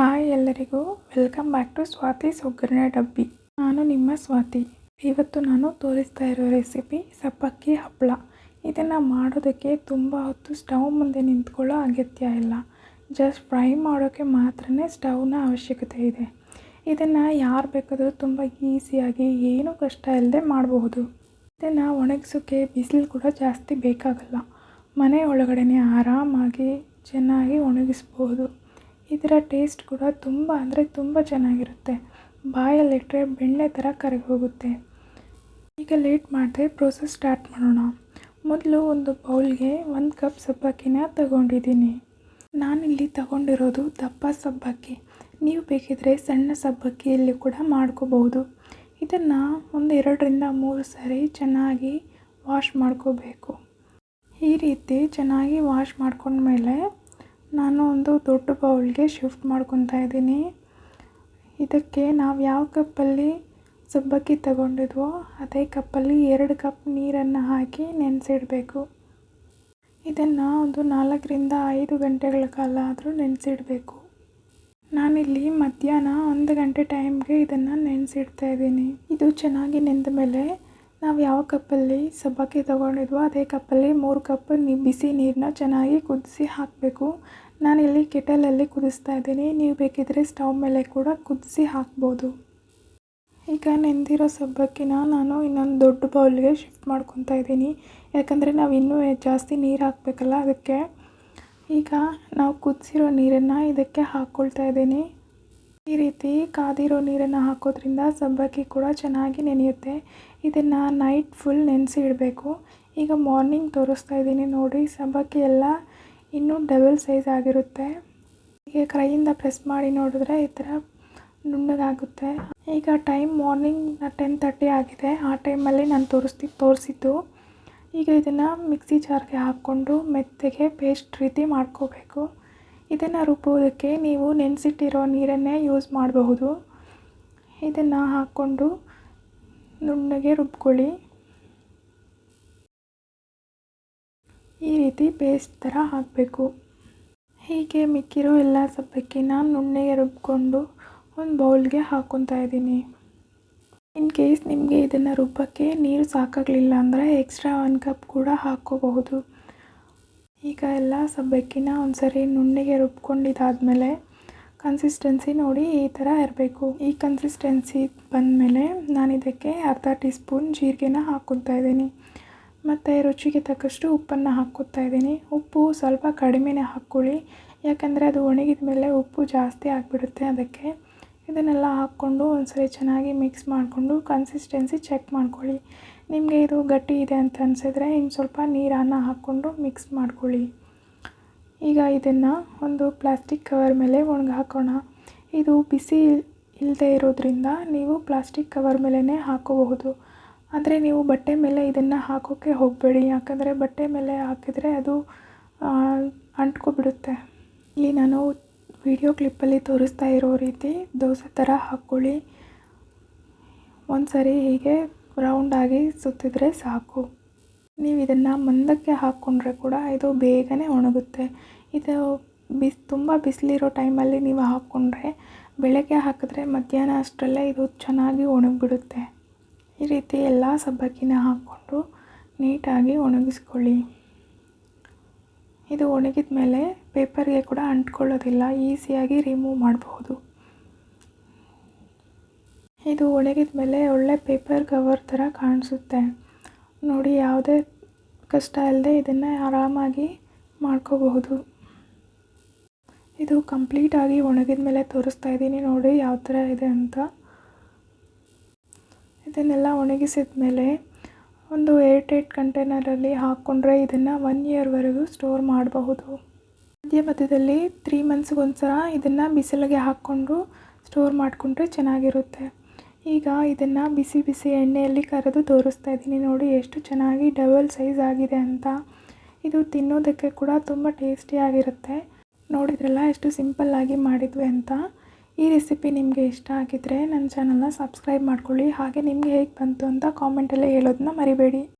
Hi ಎಲ್ಲರಿಗೂ. Welcome back to Swati ಒಗ್ಗರಣೆ ಡಬ್ಬಿ. ನಾನು ನಿಮ್ಮ ಸ್ವಾತಿ. ಇವತ್ತು ನಾನು ತೋರಿಸ್ತಾ ಇರೋ ರೆಸಿಪಿ ಸಪ್ಪಕ್ಕಿ ಹಪ್ಪಳ ಇದನ್ನು ಮಾಡೋದಕ್ಕೆ ತುಂಬ ಹೊತ್ತು ಸ್ಟವ್ ಮುಂದೆ ನಿಂತ್ಕೊಳ್ಳೋ ಅಗತ್ಯ ಇಲ್ಲ. ಜಸ್ಟ್ ಫ್ರೈ ಮಾಡೋಕ್ಕೆ ಮಾತ್ರ ಸ್ಟವ್ನ ಅವಶ್ಯಕತೆ ಇದೆ. ಇದನ್ನು ಯಾರು ಬೇಕಾದರೂ ತುಂಬ ಈಸಿಯಾಗಿ ಏನೂ ಕಷ್ಟ ಇಲ್ಲದೆ ಮಾಡಬಹುದು. ಇದನ್ನು ಒಣಗಿಸೋಕ್ಕೆ ಬಿಸಿಲು ಕೂಡ ಜಾಸ್ತಿ ಬೇಕಾಗಲ್ಲ. ಮನೆ ಒಳಗಡೆನೆ ಆರಾಮಾಗಿ ಚೆನ್ನಾಗಿ ಒಣಗಿಸ್ಬೋದು ಇದರ ಟೇಸ್ಟ್ ಕೂಡ ತುಂಬ, ಅಂದರೆ ತುಂಬ ಚೆನ್ನಾಗಿರುತ್ತೆ. ಬಾಯಲ್ಲಿಟ್ಟರೆ ಬೆಣ್ಣೆ ಥರ ಕರಗಿ ಹೋಗುತ್ತೆ. ಈಗ ಲೇಟ್ ಮಾಡದೆ ಪ್ರೋಸೆಸ್ ಸ್ಟಾರ್ಟ್ ಮಾಡೋಣ. ಮೊದಲು ಒಂದು ಬೌಲ್ಗೆ ಒಂದು ಕಪ್ ಸಬ್ಬಕ್ಕಿನ ತಗೊಂಡಿದ್ದೀನಿ. ನಾನಿಲ್ಲಿ ತಗೊಂಡಿರೋದು ದಪ್ಪ ಸಬ್ಬಕ್ಕಿ. ನೀವು ಬೇಕಿದ್ರೆ ಸಣ್ಣ ಸಬ್ಬಕ್ಕಿಯಲ್ಲಿ ಕೂಡ ಮಾಡ್ಕೋಬಹುದು ಇದನ್ನು ಒಂದು ಎರಡರಿಂದ ಮೂರು ಸಾರಿ ಚೆನ್ನಾಗಿ ವಾಶ್ ಮಾಡ್ಕೋಬೇಕು. ಈ ರೀತಿ ಚೆನ್ನಾಗಿ ವಾಶ್ ಮಾಡ್ಕೊಂಡ್ಮೇಲೆ ನಾನು ಒಂದು ದೊಡ್ಡ ಬೌಲ್ಗೆ ಶಿಫ್ಟ್ ಮಾಡ್ಕೊತಾ ಇದ್ದೀನಿ. ಇದಕ್ಕೆ ನಾವು ಯಾವ ಕಪ್ಪಲ್ಲಿ ಸಬ್ಬಕ್ಕಿ ತಗೊಂಡಿದ್ವೋ ಅದೇ ಕಪ್ಪಲ್ಲಿ ಎರಡು ಕಪ್ ನೀರನ್ನು ಹಾಕಿ ನೆನೆಸಿಡಬೇಕು. ಇದನ್ನು ಒಂದು ನಾಲ್ಕರಿಂದ ಐದು ಗಂಟೆಗಳ ಕಾಲ ಆದರೂ ನೆನೆಸಿಡಬೇಕು. ನಾನಿಲ್ಲಿ ಮಧ್ಯಾಹ್ನ ಒಂದು ಗಂಟೆ ಟೈಮ್ಗೆ ಇದನ್ನು ನೆನೆಸಿಡ್ತಾ ಇದ್ದೀನಿ. ಇದು ಚೆನ್ನಾಗಿ ನೆಂದ ಮೇಲೆ ನಾವು ಯಾವ ಕಪ್ಪಲ್ಲಿ ಸಬ್ಬಕ್ಕಿ ತೊಗೊಂಡಿದ್ವೋ ಅದೇ ಕಪ್ಪಲ್ಲಿ ಮೂರು ಕಪ್ ನೀ ಬಿಸಿ ನೀರನ್ನ ಚೆನ್ನಾಗಿ ಕುದಿಸಿ ಹಾಕಬೇಕು. ನಾನಿಲ್ಲಿ ಕೆಟಲಲ್ಲಿ ಕುದಿಸ್ತಾ ಇದ್ದೀನಿ. ನೀವು ಬೇಕಿದ್ದರೆ ಸ್ಟವ್ ಮೇಲೆ ಕೂಡ ಕುದಿಸಿ ಹಾಕ್ಬೋದು. ಈಗ ನೆಂದಿರೋ ಸಬ್ಬಕ್ಕಿನ ನಾನು ಇನ್ನೊಂದು ದೊಡ್ಡ ಬೌಲ್ಗೆ ಶಿಫ್ಟ್ ಮಾಡ್ಕೊತಾ ಇದ್ದೀನಿ. ಯಾಕಂದರೆ ನಾವು ಇನ್ನೂ ಜಾಸ್ತಿ ನೀರು ಹಾಕಬೇಕಲ್ಲ ಅದಕ್ಕೆ. ಈಗ ನಾವು ಕುದಿಸಿರೋ ನೀರನ್ನು ಇದಕ್ಕೆ ಹಾಕ್ಕೊಳ್ತಾ ಇದ್ದೀನಿ. ಈ ರೀತಿ ಕಾದಿರೋ ನೀರನ್ನು ಹಾಕೋದ್ರಿಂದ ಸಬ್ಬಕ್ಕಿ ಕೂಡ ಚೆನ್ನಾಗಿ ನೆನೆಯುತ್ತೆ. ಇದನ್ನು ನೈಟ್ ಫುಲ್ ನೆನೆಸಿ ಇಡಬೇಕು. ಈಗ ಮಾರ್ನಿಂಗ್ ತೋರಿಸ್ತಾ ಇದ್ದೀನಿ ನೋಡಿ ಸಬ್ಬಕ್ಕಿ ಎಲ್ಲ ಇನ್ನೂ ಡಬಲ್ ಸೈಜ್ ಆಗಿರುತ್ತೆ. ಈಗ ಕೈಯಿಂದ ಪ್ರೆಸ್ ಮಾಡಿ ನೋಡಿದ್ರೆ ಈ ಥರ ನುಣ್ಣಗಾಗುತ್ತೆ. ಈಗ ಟೈಮ್ ಮಾರ್ನಿಂಗ್ ಟೆನ್ ತರ್ಟಿ ಆಗಿದೆ. ಆ ಟೈಮಲ್ಲಿ ನಾನು ತೋರಿಸ್ತಿ, ತೋರಿಸಿದ್ದು. ಈಗ ಇದನ್ನು ಮಿಕ್ಸಿ ಜಾರ್ಗೆ ಹಾಕ್ಕೊಂಡು ಮೆತ್ತಗೆ ಪೇಸ್ಟ್ ರೀತಿ ಮಾಡ್ಕೋಬೇಕು. ಇದನ್ನು ರುಬ್ಬೋದಕ್ಕೆ ನೀವು ನೆನೆಸಿಟ್ಟಿರೋ ನೀರನ್ನೇ ಯೂಸ್ ಮಾಡಬಹುದು. ಇದನ್ನು ಹಾಕ್ಕೊಂಡು ನುಣ್ಣಗೆ ರುಬ್ಕೊಳ್ಳಿ. ಈ ರೀತಿ ಪೇಸ್ಟ್ ಥರ ಹಾಕಬೇಕು. ಹೀಗೆ ಮಿಕ್ಕಿರೋ ಎಲ್ಲ ಸಬ್ಬಕ್ಕಿನ ನುಣ್ಣಗೆ ರುಬ್ಕೊಂಡು ಒಂದು ಬೌಲ್ಗೆ ಹಾಕೊತಾ ಇದ್ದೀನಿ. ಇನ್ ಕೇಸ್ ನಿಮಗೆ ಇದನ್ನು ರುಬ್ಬಕ್ಕೆ ನೀರು ಸಾಕಾಗಲಿಲ್ಲ ಅಂದರೆ ಎಕ್ಸ್ಟ್ರಾ ಒಂದು ಕಪ್ ಕೂಡ ಹಾಕ್ಕೋಬಹುದು. ಈಗ ಎಲ್ಲ ಸಬ್ಬಕ್ಕಿನ ಒಂದು ಸರಿ ನುಣ್ಣಗೆ ರುಬ್ಕೊಂಡಿದ್ದಾದಮೇಲೆ ಕನ್ಸಿಸ್ಟೆನ್ಸಿ ನೋಡಿ ಈ ಥರ ಇರಬೇಕು. ಈ ಕನ್ಸಿಸ್ಟೆನ್ಸಿ ಬಂದಮೇಲೆ ನಾನು ಇದಕ್ಕೆ ಅರ್ಧ ಟೀ ಸ್ಪೂನ್ ಜೀರಿಗೆನ ಹಾಕ್ಕೊತಾ ಇದ್ದೀನಿ. ಮತ್ತು ರುಚಿಗೆ ತಕ್ಕಷ್ಟು ಉಪ್ಪನ್ನು ಹಾಕ್ಕೊತಾ ಇದ್ದೀನಿ. ಉಪ್ಪು ಸ್ವಲ್ಪ ಕಡಿಮೆನೇ ಹಾಕ್ಕೊಳ್ಳಿ. ಯಾಕಂದರೆ ಅದು ಒಣಗಿದ ಮೇಲೆ ಉಪ್ಪು ಜಾಸ್ತಿ ಆಗಿಬಿಡುತ್ತೆ ಅದಕ್ಕೆ. ಇದನ್ನೆಲ್ಲ ಹಾಕ್ಕೊಂಡು ಒಂದ್ಸರಿ ಚೆನ್ನಾಗಿ ಮಿಕ್ಸ್ ಮಾಡಿಕೊಂಡು ಕನ್ಸಿಸ್ಟೆನ್ಸಿ ಚೆಕ್ ಮಾಡ್ಕೊಳ್ಳಿ. ನಿಮಗೆ ಇದು ಗಟ್ಟಿ ಇದೆ ಅಂತ ಅನಿಸಿದ್ರೆ ಇನ್ನು ಸ್ವಲ್ಪ ನೀರನ್ನು ಹಾಕ್ಕೊಂಡು ಮಿಕ್ಸ್ ಮಾಡ್ಕೊಳ್ಳಿ. ಈಗ ಇದನ್ನು ಒಂದು ಪ್ಲಾಸ್ಟಿಕ್ ಕವರ್ ಮೇಲೆ ಒಣಗಿ ಹಾಕೋಣ ಇದು ಬಿಸಿ ಇಲ್ಲದೆ ಇರೋದ್ರಿಂದ ನೀವು ಪ್ಲಾಸ್ಟಿಕ್ ಕವರ್ ಮೇಲೇ ಹಾಕೋಬಹುದು. ಆದರೆ ನೀವು ಬಟ್ಟೆ ಮೇಲೆ ಇದನ್ನು ಹಾಕೋಕ್ಕೆ ಹೋಗಬೇಡಿ. ಯಾಕಂದರೆ ಬಟ್ಟೆ ಮೇಲೆ ಹಾಕಿದರೆ ಅದು ಅಂಟ್ಕೊಬಿಡುತ್ತೆ. ಇಲ್ಲಿ ನಾನು ವಿಡಿಯೋ ಕ್ಲಿಪ್ಪಲ್ಲಿ ತೋರಿಸ್ತಾ ಇರೋ ರೀತಿ ದೋಸೆ ಥರ ಹಾಕ್ಕೊಳ್ಳಿ. ಒಂದು ಸರಿ ಹೀಗೆ ರೌಂಡಾಗಿ ಸುತ್ತಿದ್ರೆ ಸಾಕು. ನೀವು ಇದನ್ನು ಮಂದಕ್ಕೆ ಹಾಕ್ಕೊಂಡ್ರೆ ಕೂಡ ಇದು ಬೇಗನೆ ಒಣಗುತ್ತೆ. ಇದು ಬಿಸ್, ತುಂಬ ಬಿಸಿಲಿರೋ ಟೈಮಲ್ಲಿ ನೀವು ಹಾಕ್ಕೊಂಡ್ರೆ ಬೆಳಗ್ಗೆ ಹಾಕಿದ್ರೆ ಮಧ್ಯಾಹ್ನ ಅಷ್ಟರಲ್ಲೇ ಇದು ಚೆನ್ನಾಗಿ ಒಣಗಿಬಿಡುತ್ತೆ. ಈ ರೀತಿ ಎಲ್ಲ ಸಬ್ಬಕ್ಕಿನ ಹಾಕ್ಕೊಂಡು ನೀಟಾಗಿ ಒಣಗಿಸ್ಕೊಳ್ಳಿ. ಇದು ಒಣಗಿದ ಮೇಲೆ ಪೇಪರ್ಗೆ ಕೂಡ ಅಂಟ್ಕೊಳ್ಳೋದಿಲ್ಲ, ಈಸಿಯಾಗಿ ರಿಮೂವ್ ಮಾಡಬಹುದು. ಇದು ಒಣಗಿದ ಮೇಲೆ ಒಳ್ಳೆ ಪೇಪರ್ ಕವರ್ ಥರ ಕಾಣಿಸುತ್ತೆ. ನೋಡಿ, ಯಾವುದೇ ಕಷ್ಟ ಇಲ್ಲದೆ ಇದನ್ನು ಆರಾಮಾಗಿ ಮಾಡ್ಕೋಬಹುದು. ಇದು ಕಂಪ್ಲೀಟಾಗಿ ಒಣಗಿದ ಮೇಲೆ ತೋರಿಸ್ತಾ ಇದ್ದೀನಿ ನೋಡಿ, ಯಾವ ಥರ ಇದೆ ಅಂತ. ಇದನ್ನೆಲ್ಲ ಒಣಗಿಸಿದ ಮೇಲೆ ಒಂದು ಏರ್ಟೈಟ್ ಕಂಟೈನರಲ್ಲಿ ಹಾಕ್ಕೊಂಡ್ರೆ ಇದನ್ನು ಒನ್ ಇಯರ್ವರೆಗೂ ಸ್ಟೋರ್ ಮಾಡಬಹುದು. ಮಧ್ಯ ಮಧ್ಯದಲ್ಲಿ ತ್ರೀ ಮಂತ್ಸ್ಗೊಂದ್ಸಲ ಇದನ್ನು ಬಿಸಿಲಿಗೆ ಹಾಕ್ಕೊಂಡು ಸ್ಟೋರ್ ಮಾಡಿಕೊಂಡ್ರೆ ಚೆನ್ನಾಗಿರುತ್ತೆ. ಈಗ ಇದನ್ನು ಬಿಸಿ ಬಿಸಿ ಎಣ್ಣೆಯಲ್ಲಿ ಕರೆದು ತೋರಿಸ್ತಾ ಇದ್ದೀನಿ ನೋಡಿ ಎಷ್ಟು ಚೆನ್ನಾಗಿ ಡಬಲ್ ಸೈಜ್ ಆಗಿದೆ ಅಂತ. ಇದು ತಿನ್ನೋದಕ್ಕೆ ಕೂಡ ತುಂಬ ಟೇಸ್ಟಿಯಾಗಿರುತ್ತೆ ನೋಡಿದ್ರಲ್ಲ ಎಷ್ಟು ಸಿಂಪಲ್ಲಾಗಿ ಮಾಡಿದ್ವಿ ಅಂತ. ಈ ರೆಸಿಪಿ ನಿಮಗೆ ಇಷ್ಟ ಆಗಿದ್ದರೆ ನನ್ನ ಚಾನಲ್ನ ಸಬ್ಸ್ಕ್ರೈಬ್ ಮಾಡ್ಕೊಳ್ಳಿ. ಹಾಗೆ ನಿಮಗೆ ಹೇಗೆ ಬಂತು ಅಂತ ಕಾಮೆಂಟಲ್ಲೇ ಹೇಳೋದನ್ನ ಮರಿಬೇಡಿ.